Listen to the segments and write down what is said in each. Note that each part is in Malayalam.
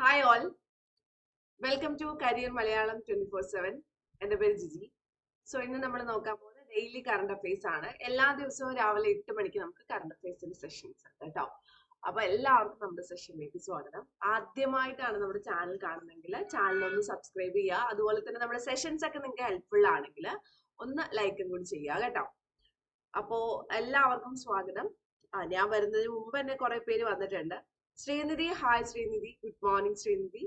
Hi all welcome to career Malayalam twenty four seven എന്റെ പേര് ജിജി. സോ ഇന്ന് നമ്മൾ നോക്കാൻ പോകുന്നത് ഡെയിലി കറണ്ട് അഫയേഴ്സ് ആണ്. എല്ലാ ദിവസവും രാവിലെ എട്ട് മണിക്ക് നമുക്ക് കറണ്ട് അഫയേഴ്സിന്റെ സെഷൻസ് ഉണ്ട് കേട്ടോ. അപ്പൊ എല്ലാവർക്കും നമ്മുടെ സെഷനിലേക്ക് സ്വാഗതം. ആദ്യമായിട്ടാണ് നമ്മുടെ ചാനൽ കാണുന്നെങ്കിൽ ചാനൽ ഒന്ന് സബ്സ്ക്രൈബ് ചെയ്യുക. അതുപോലെ തന്നെ നമ്മുടെ സെഷൻസ് ഒക്കെ നിങ്ങൾക്ക് ഹെൽപ്ഫുൾ ആണെങ്കിൽ ഒന്ന് ലൈക്കും കൂടി ചെയ്യുക കേട്ടോ. അപ്പോ എല്ലാവർക്കും സ്വാഗതം. ആ ഞാൻ വരുന്നതിന് മുമ്പ് തന്നെ കുറെ പേര് വന്നിട്ടുണ്ട്. Srinidhi. Hi Srinidhi. Good morning Srinidhi.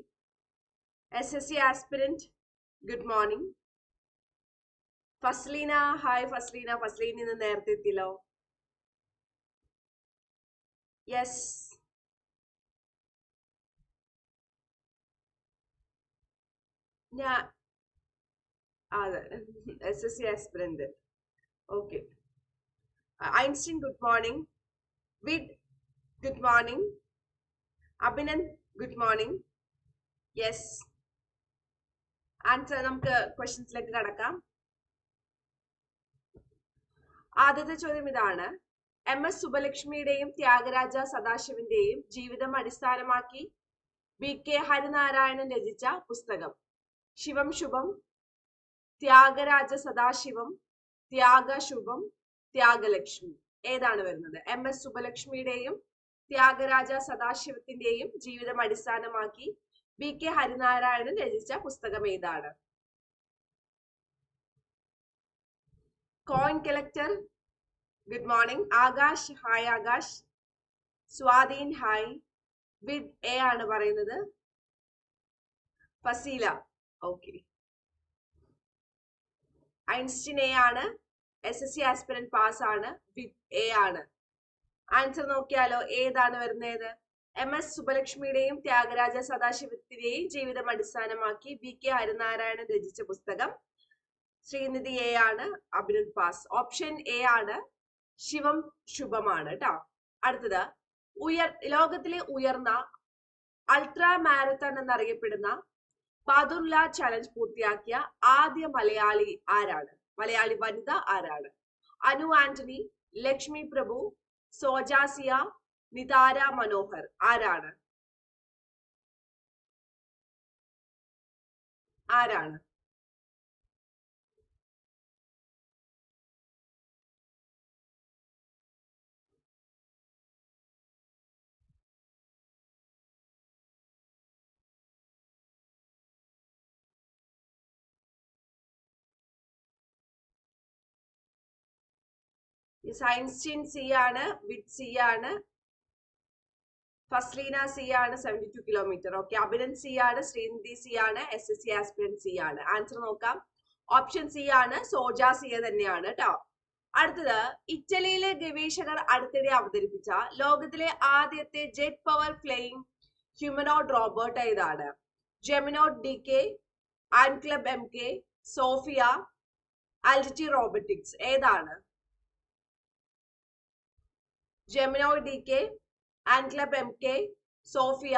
S S C aspirant good morning Fasleena hi Fasleena. Fasleen ഇന്ന് നേരത്തെ എത്തിയല്ലോ. യെസ് ഞാൻ അതെ. S S C aspirant okay Einstein good morning വിഡ് good morning Abhinand good morning. Yes answer നമുക്ക് ക്വസ്റ്റ്യൻസിലേക്ക് കടക്കാം. ആദ്യത്തെ ചോദ്യം ഇതാണ്. എം എസ് സുബലക്ഷ്മിയുടെയും ത്യാഗരാജ സദാശിവന്റെയും ജീവിതം അടിസ്ഥാനമാക്കി ബി കെ ഹരിനാരായണൻ രചിച്ച പുസ്തകം. ശിവം ശുഭം ത്യാഗരാജ സദാശിവം ത്യാഗ ശുഭം ത്യാഗലക്ഷ്മി. ഏതാണ് വരുന്നത്? എം എസ് സുബലക്ഷ്മിയുടെയും ത്യാഗരാജ സദാശിവത്തിന്റെയും ജീവിതം അടിസ്ഥാനമാക്കി ബി കെ ഹരിനാരായണൻ രചിച്ച പുസ്തകം ഏതാണ്? Coin collector good morning Akash hi Akash. Swadheen hi വിഡ് A ആണ് പറയുന്നത്. ഫസീല ഓക്കെ ഐൻസ്റ്റീൻ എ ആണ്. S S C aspirant pass ആണ്. വിത്ത് എ ആണ്. ആൻസർ നോക്കിയാലോ? ഏതാണ് വരുന്നത്? എം എസ് സുബലക്ഷ്മിയുടെയും ത്യാഗരാജ സദാശിവത്തിന്റെയും ജീവിതം അടിസ്ഥാനമാക്കി വി കെ ഹരിനാരായണൻ രചിച്ച പുസ്തകം ശ്രീനിധി എ ആണ് അഭിനന്ദ് പാസ് ഓപ്ഷൻ എ ആണ് ശിവം ശുഭമാണ് കേട്ടോ അടുത്തത് ഉയർ ലോകത്തിലെ ഉയർന്ന അൾട്രാ മാരത്തൺ എന്നറിയപ്പെടുന്ന ബാദുല്ല ചലഞ്ച് പൂർത്തിയാക്കിയ ആദ്യ മലയാളി ആരാണ്? മലയാളി വനിത ആരാണ്? അനു ആന്റണി ലക്ഷ്മി പ്രഭു സോജാസിയ നിതാര മനോഹർ. ആരാണ്? ആരാണ്? സയൻസ്റ്റീൻ സി ആണ് വിറ്റ് സി ആണ് ഫസ്ലീന സി ആണ് seventy two kilometer okay Abhinand C ആണ് ശ്രീനിധി സി ആണ് S S C aspirant C ആണ്. ആൻസർ നോക്കാം. ഓപ്ഷൻ സി ആണ് സോജ സി തന്നെയാണ് കേട്ടോ അടുത്തത് ഇറ്റലിയിലെ ഗവേഷകർ അടുത്തിടെ അവതരിപ്പിച്ച ലോകത്തിലെ ആദ്യത്തെ jet power flying humanoid robot ഏതാണ്? ജെമിനോഡ് ഡി കെ ആൻക്ലബ് എം കെ സോഫിയ ആൽറ്റി റോബോട്ടിക്സ് ഏതാണ്? Geminoid D K ആൻക്ലബ് M K Sophia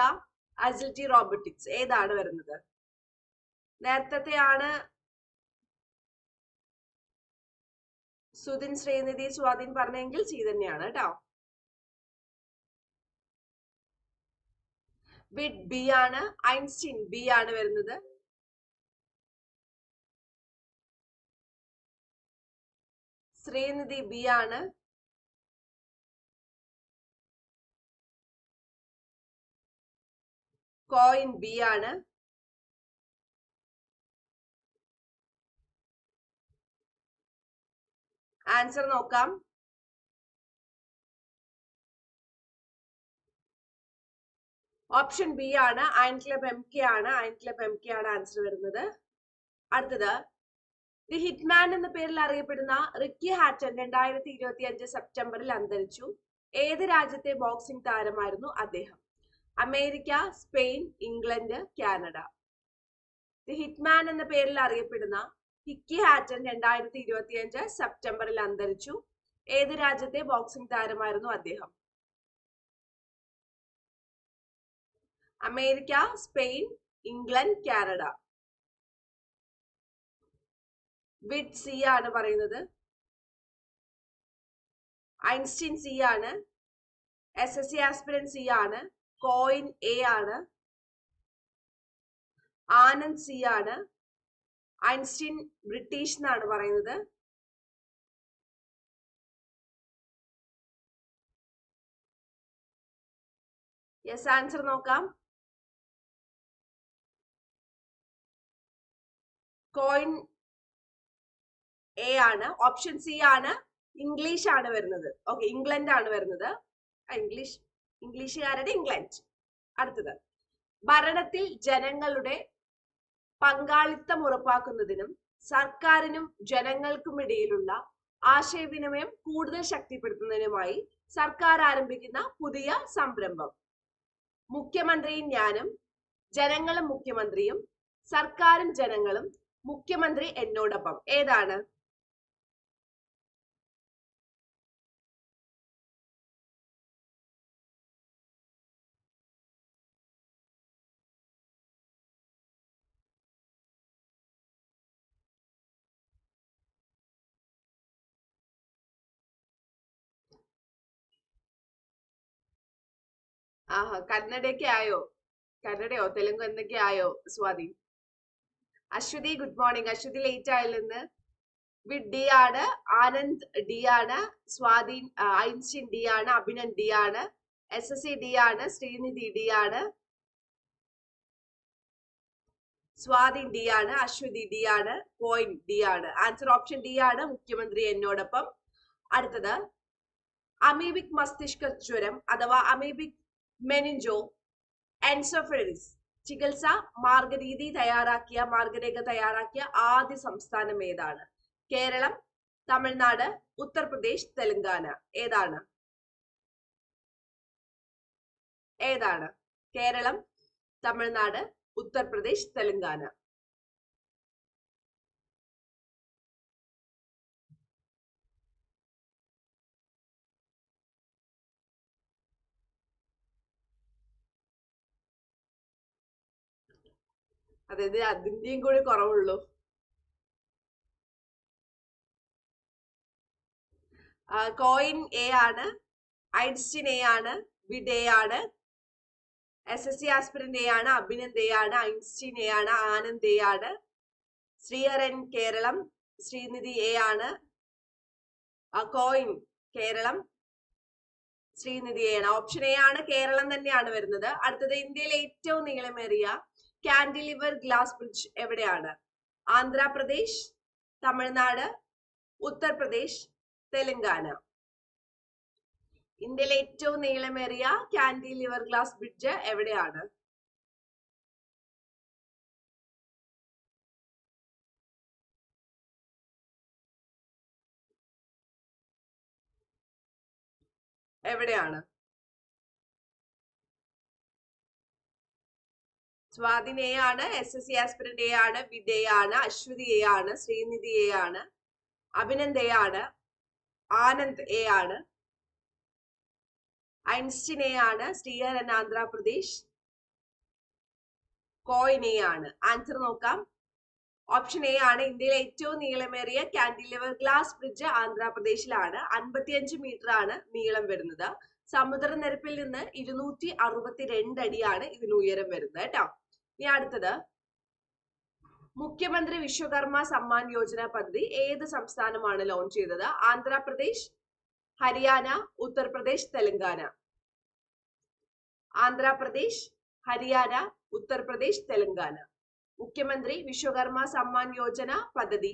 agility robotics ഏതാണ് വരുന്നത്? നേരത്തെ ആണ് സുധിൻ ശ്രീനിധി സ്വാധീൻ പറഞ്ഞെങ്കിൽ സി തന്നെയാണ് കേട്ടോ. വിഡ് ബി ആണ്. ഐൻസ്റ്റീൻ ബി ആണ് വരുന്നത്. ശ്രീനിധി ബി ആണ്. കോയിൻ ബി ആണ്. ആൻസർ നോക്കാം. ഓപ്ഷൻ ബി ആണ്. അയൺ ക്ലബ് എം കെ ആണ്. അയൺ ക്ലബ് എം കെ ആണ് ആൻസർ വരുന്നത്. അടുത്തത് ദി ഹിറ്റ്മാൻ എന്ന പേരിൽ അറിയപ്പെടുന്ന റിക്കി ഹാറ്റൻ രണ്ടായിരത്തി ഇരുപത്തി അഞ്ച് സെപ്റ്റംബറിൽ അന്തരിച്ചു. ഏത് രാജ്യത്തെ ബോക്സിംഗ് താരമായിരുന്നു അദ്ദേഹം? America Spain England Canada. The hitman എന്ന പേരിൽ അറിയപ്പെടുന്ന ഹിക്കി ഹാറ്റൻ രണ്ടായിരത്തി ഇരുപത്തി അഞ്ച് സെപ്റ്റംബറിൽ അന്തരിച്ചു. ഏത് രാജ്യത്തെ ബോക്സിംഗ് താരമായിരുന്നു അദ്ദേഹം? America Spain England Canada. വിഡ് C ആണ് പറയുന്നത്. ഐൻസ്റ്റീൻ സി ആണ്. എസ് എസ് സി ആസ്പിരൻ സി ആണ്. കോയിൻ എ ആണ്. ആനന്ദ് സി ആണ്. ഐൻസ്റ്റീൻ ബ്രിട്ടീഷ് എന്നാണ് പറയുന്നത്. യെസ് ആൻസർ നോക്കാം. കോയിൻ എ ആണ്. ഓപ്ഷൻ സി ആണ്. ഇംഗ്ലീഷ് ആണ് വരുന്നത്. ഓക്കെ ഇംഗ്ലണ്ട് ആണ് വരുന്നത്. ഇംഗ്ലീഷ് ഇംഗ്ലീഷുകാരുടെ ഇംഗ്ലണ്ട്. അടുത്തത്. ഭരണത്തിൽ ജനങ്ങളുടെ പങ്കാളിത്തം ഉറപ്പാക്കുന്നതിനും സർക്കാരിനും ജനങ്ങൾക്കുമിടയിലുള്ള ആശയവിനിമയം കൂടുതൽ ശക്തിപ്പെടുത്തുന്നതിനുമായി സർക്കാർ ആരംഭിക്കുന്ന പുതിയ സംരംഭം. മുഖ്യമന്ത്രിയും ഞാനും ജനങ്ങളും മുഖ്യമന്ത്രിയും സർക്കാരും ജനങ്ങളും മുഖ്യമന്ത്രി എന്നോടൊപ്പം. ഏതാണ്? ആഹാ കന്നഡയൊക്കെ ആയോ? കന്നഡയോ? തെലുങ്ക് എന്തൊക്കെ ആയോ Swathi? Aswathi good morning. Aswathi late ആയില്ലെന്ന് വിഡ് ഡി ആണ് ആനന്ദ് ഡി ആണ് സ്വാതി ഐൻസ്റ്റീൻ ഡി ആണ് അഭിനന്ദ് ഡി ആണ് എസ് എസ് സി ഡി ആണ് ശ്രീനിധി ഡി ആണ് സ്വാതി ഡി ആണ് അശ്വതി ഡി ആണ് പോയിന്റ് ഡി ആണ്. ആൻസർ ഓപ്ഷൻ ഡി ആണ് മുഖ്യമന്ത്രി എന്നോടൊപ്പം. അടുത്തത് അമീബിക് മസ്തിഷ്ക ജ്വരം അഥവാ അമീബിക് മെനിഞ്ചോ എൻസോഫിലിസ് ചികിത്സ മാർഗരീതി തയ്യാറാക്കിയ മാർഗരേഖ തയ്യാറാക്കിയ ആദ്യ സംസ്ഥാനം ഏതാണ്? കേരളം തമിഴ്നാട് ഉത്തർപ്രദേശ് തെലങ്കാന. ഏതാണ്? ഏതാണ്? കേരളം തമിഴ്നാട് ഉത്തർപ്രദേശ് തെലങ്കാന. അതായത് അതിന്റെയും കൂടി കുറവുള്ളൂ. കോയിൻ എ ആണ് ഐഡ്സ്റ്റിൻ എ ആണ് ബിഡ് എ ആണ് S S C aspirant A ആണ് അഭിനന്ദ് എ ആണ് ഐൻസ്റ്റീൻ എ ആണ് ആനന്ദ് എ ആണ് ശ്രീഹരൻ കേരളം ശ്രീനിധി എ ആണ് കോയിൻ കേരളം ശ്രീനിധി എ ആണ്. ഓപ്ഷൻ എ ആണ് കേരളം തന്നെയാണ് വരുന്നത്. അടുത്തത് ഇന്ത്യയിലെ ഏറ്റവും നീളമേറിയ കാൻഡിലിവർ ഗ്ലാസ് ബ്രിഡ്ജ് എവിടെയാണ്? ആന്ധ്രാപ്രദേശ് തമിഴ്നാട് ഉത്തർപ്രദേശ് തെലങ്കാന. ഇന്ത്യയിലെ ഏറ്റവും നീളമേറിയ കാൻഡിലിവർ ഗ്ലാസ് ബ്രിഡ്ജ് എവിടെയാണ്? എവിടെയാണ്? അശ്വതി എ ആണ് ശ്രീനിധി എ ആണ് അഭിനന്ദ് എ ആണ് ആനന്ദ് എ ആണ് ഐൻസ്റ്റിനെയാണ് ശ്രീഹരൻ ആന്ധ്രാപ്രദേശ് ആണ്. ആൻസർ നോക്കാം. ഓപ്ഷൻ എ ആണ് ഇന്ത്യയിലെ ഏറ്റവും നീളമേറിയ കാൻഡിലിവർ ഗ്ലാസ് ബ്രിഡ്ജ് ആന്ധ്രാപ്രദേശിലാണ്. അൻപത്തിയഞ്ച് മീറ്റർ ആണ് നീളം വരുന്നത്. സമുദ്രനിരപ്പിൽ നിന്ന് ഇരുന്നൂറ്റി അറുപത്തിരണ്ട് അടിയാണ് ഇതിന് ഉയരം വരുന്നത് കേട്ടോ. ഇനി അടുത്തത്. മുഖ്യമന്ത്രി വിശ്വകർമ്മ സമ്മാൻ യോജന പദ്ധതി ഏത് സംസ്ഥാനമാണ് ലോഞ്ച് ചെയ്തത്? ആന്ധ്രാപ്രദേശ് ഹരിയാന ഉത്തർപ്രദേശ് തെലങ്കാന. ആന്ധ്രാപ്രദേശ് ഹരിയാന ഉത്തർപ്രദേശ് തെലങ്കാന. മുഖ്യമന്ത്രി വിശ്വകർമ്മ സമ്മാൻ യോജന പദ്ധതി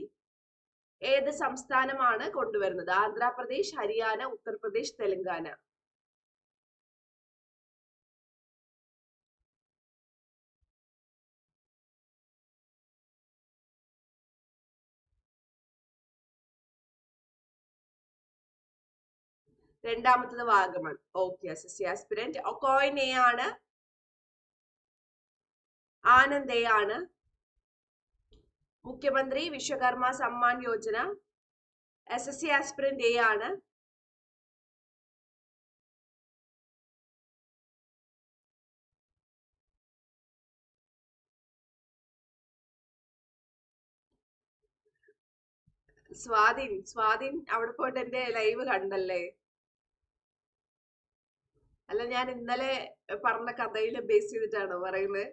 ഏത് സംസ്ഥാനമാണ് കൊണ്ടുവരുന്നത്? ആന്ധ്രാപ്രദേശ് ഹരിയാന ഉത്തർപ്രദേശ് തെലങ്കാന. രണ്ടാമത്തത് Vagamon. Okay S S C aspirant coin A ആണ് ആനന്ദ് എ ആണ് മുഖ്യമന്ത്രി Vishwakarma Samman Yojana S S C aspirant A ആണ് സ്വാധീൻ സ്വാധീൻ. അവിടെ പോയിട്ട് എന്റെ ലൈവ് കണ്ടല്ലേ? അല്ല ഞാൻ ഇന്നലെ പറഞ്ഞ കഥയിൽ ബേസ് ചെയ്തിട്ടാണ് പറയുന്നത്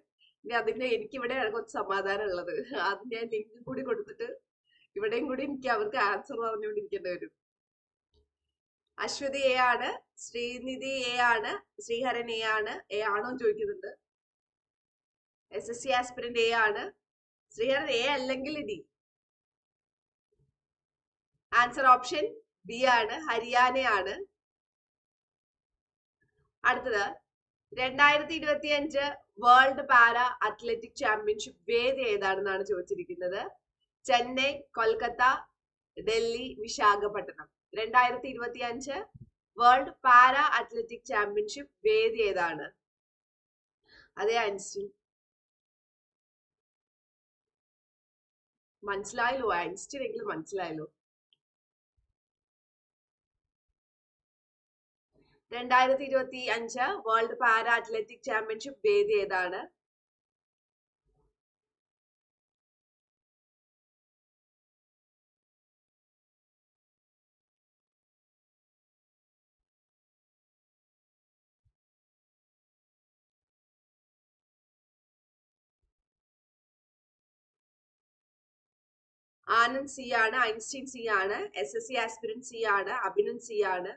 ഇനി അതിന്റെ എനിക്ക് ഇവിടെയാണ് കുറച്ച് സമാധാനം ഉള്ളത്. അത് ഞാൻ ലിങ്ക് കൂടി കൊടുത്തിട്ട് ഇവിടെയും കൂടി എനിക്ക് അവർക്ക് ആൻസർ പറഞ്ഞുകൊണ്ടിരിക്കേണ്ടി വരും. അശ്വതി എ ആണ് ശ്രീനിധി എ ആണ് ശ്രീഹരൻ എ ആണ് എ ആണോ ചോദിക്കുന്നുണ്ട്. S S C aspirant A ആണ്. ശ്രീഹരൻ എ അല്ലെങ്കിൽ ഡി ആൻസർ ഓപ്ഷൻ ബി ആണ് ഹരിയാനയാണ് അടുത്തത് രണ്ടായിരത്തി ഇരുപത്തി അഞ്ച് വേൾഡ് പാര അത്ലറ്റിക് ചാമ്പ്യൻഷിപ്പ് വേദി ഏതാണെന്നാണ് ചോദിച്ചിരിക്കുന്നത്? ചെന്നൈ കൊൽക്കത്ത ഡൽഹി വിശാഖപട്ടണം. രണ്ടായിരത്തി ഇരുപത്തി അഞ്ച് വേൾഡ് പാര അത്ലറ്റിക് ചാമ്പ്യൻഷിപ്പ് വേദി ഏതാണ്? അതെ ഐൻസ്റ്റീൻ. മനസ്സിലായല്ലോ? ഐൻസ്റ്റീൻ എങ്കിലും മനസ്സിലായല്ലോ. രണ്ടായിരത്തി ഇരുപത്തി അഞ്ച് വേൾഡ് പാര അത്ലറ്റിക് ചാമ്പ്യൻഷിപ്പ് വേദി ഏതാണ്? ആനന്ദ് സി ആണ് ഐൻസ്റ്റീൻ സി ആണ് S S C aspirant C ആണ് അഭിനന്ദ് സി ആണ്.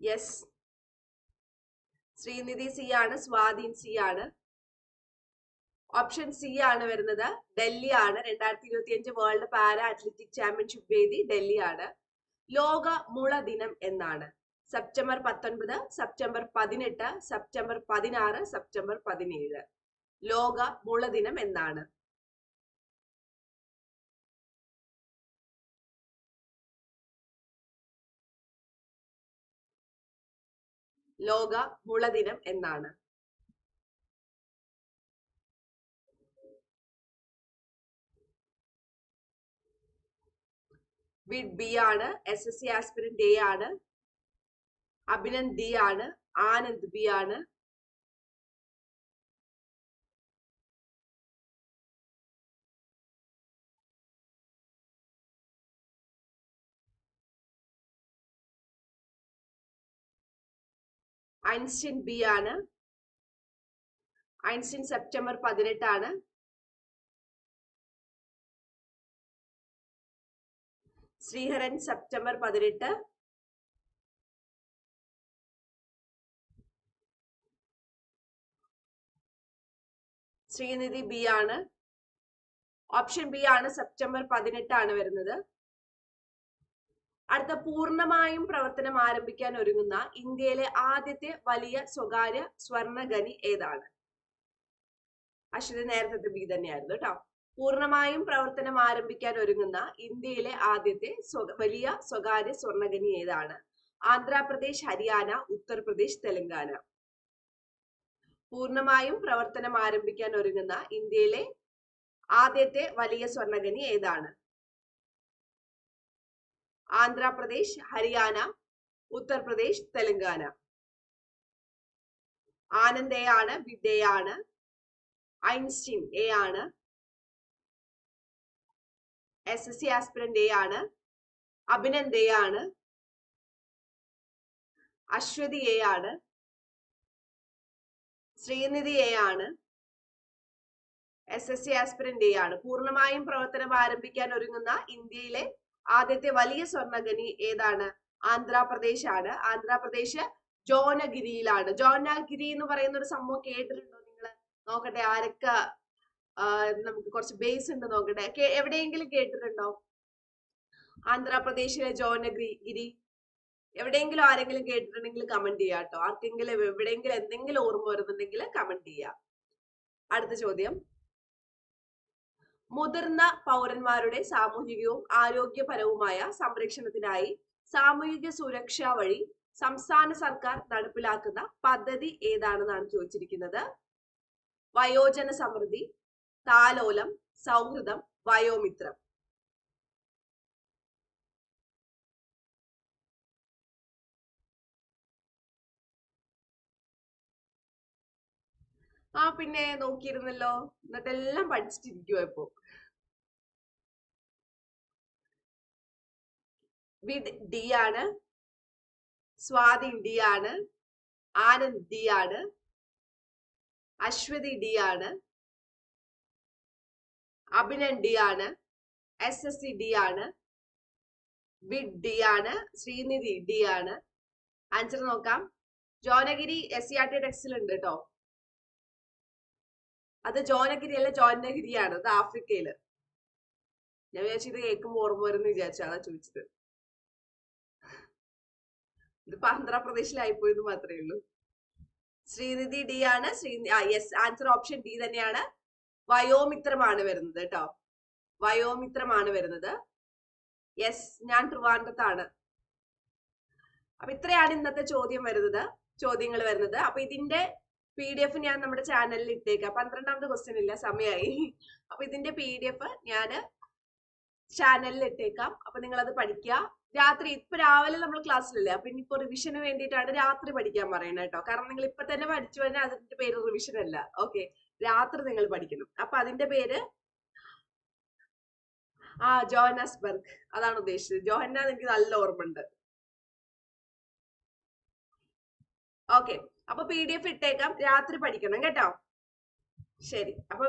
യെസ് ശ്രീനിധി സി ആണ് സ്വാധീൻ സി ആണ്. ഓപ്ഷൻ സി ആണ് വരുന്നത്. ഡൽഹി ആണ്. രണ്ടായിരത്തി ഇരുപത്തി അഞ്ച് വേൾഡ് പാര അത്ലറ്റിക് ചാമ്പ്യൻഷിപ്പ് വേദി ഡൽഹി ആണ്. ലോക മുള ദിനം എന്നാണ്. സെപ്റ്റംബർ പത്തൊൻപത് സെപ്റ്റംബർ പതിനെട്ട് സെപ്റ്റംബർ പതിനാറ് സെപ്റ്റംബർ പതിനേഴ്. ലോക മുള ദിനം എന്നാണ്. ലോക മുള ദിനം എന്നാണ്. വിഡ് ബി ആണ് S S C aspirant A ആണ് അഭിനന്ദ് ഡി ആണ് ആനന്ദ് ബി ആണ് ഐൻസ്റ്റീൻ ബി ആണ്. ഐൻസ്റ്റീൻ സെപ്റ്റംബർ പതിനെട്ടാണ്. ശ്രീഹരൻ സെപ്റ്റംബർ പതിനെട്ട്. ശ്രീനിധി ബി ആണ്. ഓപ്ഷൻ ബി ആണ് സെപ്റ്റംബർ പതിനെട്ടാണ് വരുന്നത്. അടുത്ത പൂർണമായും പ്രവർത്തനം ആരംഭിക്കാൻ ഒരുങ്ങുന്ന ഇന്ത്യയിലെ ആദ്യത്തെ വലിയ സ്വകാര്യ സ്വർണഖനി ഏതാണ്? അശ്വതി നേരത്തെ ബി തന്നെയായിരുന്നു കേട്ടോ. പൂർണമായും പ്രവർത്തനം ആരംഭിക്കാൻ ഒരുങ്ങുന്ന ഇന്ത്യയിലെ ആദ്യത്തെ വലിയ സ്വകാര്യ സ്വർണഖനി ഏതാണ്? ആന്ധ്രാപ്രദേശ് ഹരിയാന ഉത്തർപ്രദേശ് തെലങ്കാന. പൂർണമായും പ്രവർത്തനം ആരംഭിക്കാൻ ഒരുങ്ങുന്ന ഇന്ത്യയിലെ ആദ്യത്തെ വലിയ സ്വർണഖനി ഏതാണ്? ആന്ധ്രാപ്രദേശ് ഹരിയാന ഉത്തർപ്രദേശ് തെലങ്കാന. ആനന്ദ് എ ആണ് വിദ് എ ആണ് ഐൻസ്റ്റീൻ എ ആണ് S S C aspirant A ആണ് അഭിനന്ദ് എ ആണ് അശ്വതി എ ആണ് ശ്രീനിധി എ ആണ് S S C aspirant A ആണ്. പൂർണമായും പ്രവർത്തനം ആരംഭിക്കാൻ ഒരുങ്ങുന്ന ഇന്ത്യയിലെ ആദ്യത്തെ വലിയ സ്വർണഖനി ഏതാണ്? ആന്ധ്രാപ്രദേശ് ആണ് ആന്ധ്രാപ്രദേശ് ജോനഗിരിയിലാണ്. ജോനഗിരി എന്ന് പറയുന്ന ഒരു സംഭവം കേട്ടിട്ടുണ്ടോ നിങ്ങൾ നോക്കട്ടെ ആരൊക്കെ നമുക്ക് കുറച്ച് ബേസ് ഉണ്ട് നോക്കട്ടെ. എവിടെയെങ്കിലും കേട്ടിട്ടുണ്ടോ? ആന്ധ്രാപ്രദേശിലെ ജോനഗിരി. ഗിരി എവിടെയെങ്കിലും ആരെങ്കിലും കേട്ടിട്ടുണ്ടെങ്കിൽ കമന്റ് ചെയ്യാം കേട്ടോ. ആർക്കെങ്കിലും എവിടെയെങ്കിലും എന്തെങ്കിലും ഓർമ്മ വരുന്നുണ്ടെങ്കിൽ കമന്റ് ചെയ്യാം. അടുത്ത ചോദ്യം. മുതിർന്ന പൗരന്മാരുടെ സാമൂഹികവും ആരോഗ്യപരവുമായ സംരക്ഷണത്തിനായി സാമൂഹിക സുരക്ഷ വഴി സംസ്ഥാന സർക്കാർ നടപ്പിലാക്കുന്ന പദ്ധതി ഏതാണെന്നാണ് ചോദിച്ചിരിക്കുന്നത്? വയോജന സമൃദ്ധി താലോലം സൗഹൃദം വയോമിത്രം. ആ പിന്നെ നോക്കിയിരുന്നല്ലോ. എന്നിട്ടെല്ലാം പഠിച്ചിട്ടിരിക്കുവോ ഇപ്പൊ. വിത്ത് ഡി ആണ്. സ്വാതി ഡി ആണ്. ആനന്ദ് ഡി ആണ്. അശ്വതി ഡി ആണ്. അഭിനൻ ഡി ആണ്. എസ് എസ് സി ഡി ആണ്. വിഡ് ഡി ആണ്. ശ്രീനിധി ഡി ആണ്. ആൻസർ നോക്കാം. Jonnagiri S C R T ടെക്സ്റ്റിൽ ഉണ്ട് കേട്ടോ അത് ജോനഗിരി അല്ല ജോനഗിരിയാണ് അത് ആഫ്രിക്കയിൽ. ഞാൻ വിചാരിച്ചു ഇത് കേൾക്കുമ്പോൾ ഓർമ്മ വരുന്ന വിചാരിച്ചു അതാ ചോദിച്ചത്. ഇതിപ്പോ ആന്ധ്രാപ്രദേശിലായിപ്പോയെന്ന് മാത്രമേ ഉള്ളൂ. ശ്രീനിധി ഡി ആണ്. Sree yes answer option D തന്നെയാണ്. വയോമിത്രമാണ് വരുന്നത് കേട്ടോ. വയോമിത്രമാണ് വരുന്നത്. യെസ് ഞാൻ ട്രിവാൻഡ്രത്താണ്. അപ്പൊ ഇത്രയാണ് ഇന്നത്തെ ചോദ്യം വരുന്നത്. ചോദ്യങ്ങൾ വരുന്നത്. അപ്പൊ ഇതിന്റെ പി ഡി എഫ് ഞാൻ നമ്മുടെ ചാനലിൽ ഇട്ടേക്കാം. പന്ത്രണ്ടാമത്തെ ക്വസ്റ്റ്യൻ ഇല്ല സമയമായി അപ്പൊ ഇതിന്റെ പി ഡി എഫ് ഞാൻ ചാനലിൽ ഇട്ടേക്കാം. അപ്പൊ നിങ്ങൾ അത് പഠിക്കുക രാത്രി ഇപ്പൊ രാവിലെ നമ്മൾ ക്ലാസ്സിലല്ലേ അപ്പൊ ഇനിയിപ്പോ റിവിഷന് വേണ്ടിയിട്ടാണ് രാത്രി പഠിക്കാൻ പറയുന്നത് കേട്ടോ. കാരണം നിങ്ങൾ ഇപ്പൊ തന്നെ പഠിച്ചു കഴിഞ്ഞാൽ അതിന്റെ പേര് റിവിഷൻ അല്ല. ഓക്കെ രാത്രി നിങ്ങൾ പഠിക്കണം. അപ്പൊ അതിന്റെ പേര് ആ ജോഹന്നാസ്ബർഗ്. അതാണ് ഉദ്ദേശിച്ചത്. ജോഹന്നാ എനിക്ക് നല്ല ഓർമ്മ ഉണ്ട് ഓക്കെ അപ്പൊ പി ഡി എഫ് ഇട്ടേക്കാം. രാത്രി പഠിക്കണം കേട്ടോ. ശരി. അപ്പൊ